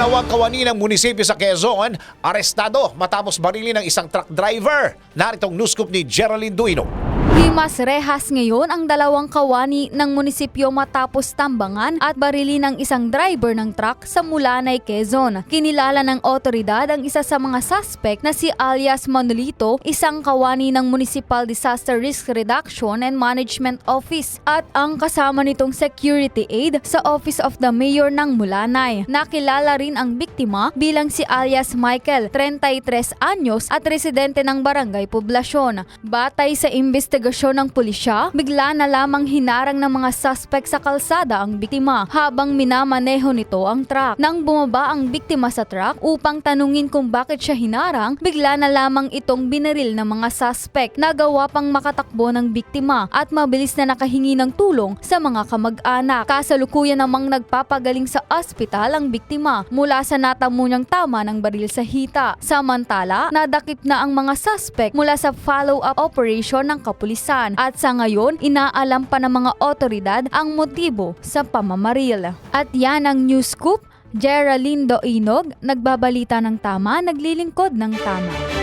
Dalawang kawani ng munisipyo sa Quezon, arestado matapos barili ng isang truck driver. Naritong news scoop ni Geraldine Duino. Himas rehas ngayon ang dalawang kawani ng munisipyo matapos tambangan at barili ng isang driver ng truck sa Mulanay, Quezon. Kinilala ng otoridad ang isa sa mga suspect na si alias Manolito, isang kawani ng Municipal Disaster Risk Reduction and Management Office at ang kasama nitong security aid sa Office of the Mayor ng Mulanay. Nakilala rin ang biktima bilang si alias Michael, 33 anyos at residente ng Barangay Poblasyon. Batay sa investigasyon ng pulisya, bigla na lamang hinarang ng mga suspect sa kalsada ang biktima habang minamaneho nito ang truck. Nang bumaba ang biktima sa truck upang tanungin kung bakit siya hinarang, bigla na lamang itong binaril ng mga suspect. Nagawa pang makatakbo ng biktima at mabilis na nakahingi ng tulong sa mga kamag-anak. Kasalukuyan namang nagpapagaling sa ospital ang biktima mula sa natamo niyang tama ng baril sa hita. Samantala, nadakip na ang mga suspect mula sa follow-up operation ng kapulisan at sa ngayon inaalam pa ng mga otoridad ang motibo sa pamamaril. At yan ang news scoop. Geraldine Doinog, nagbabalita ng tama, naglilingkod ng tama.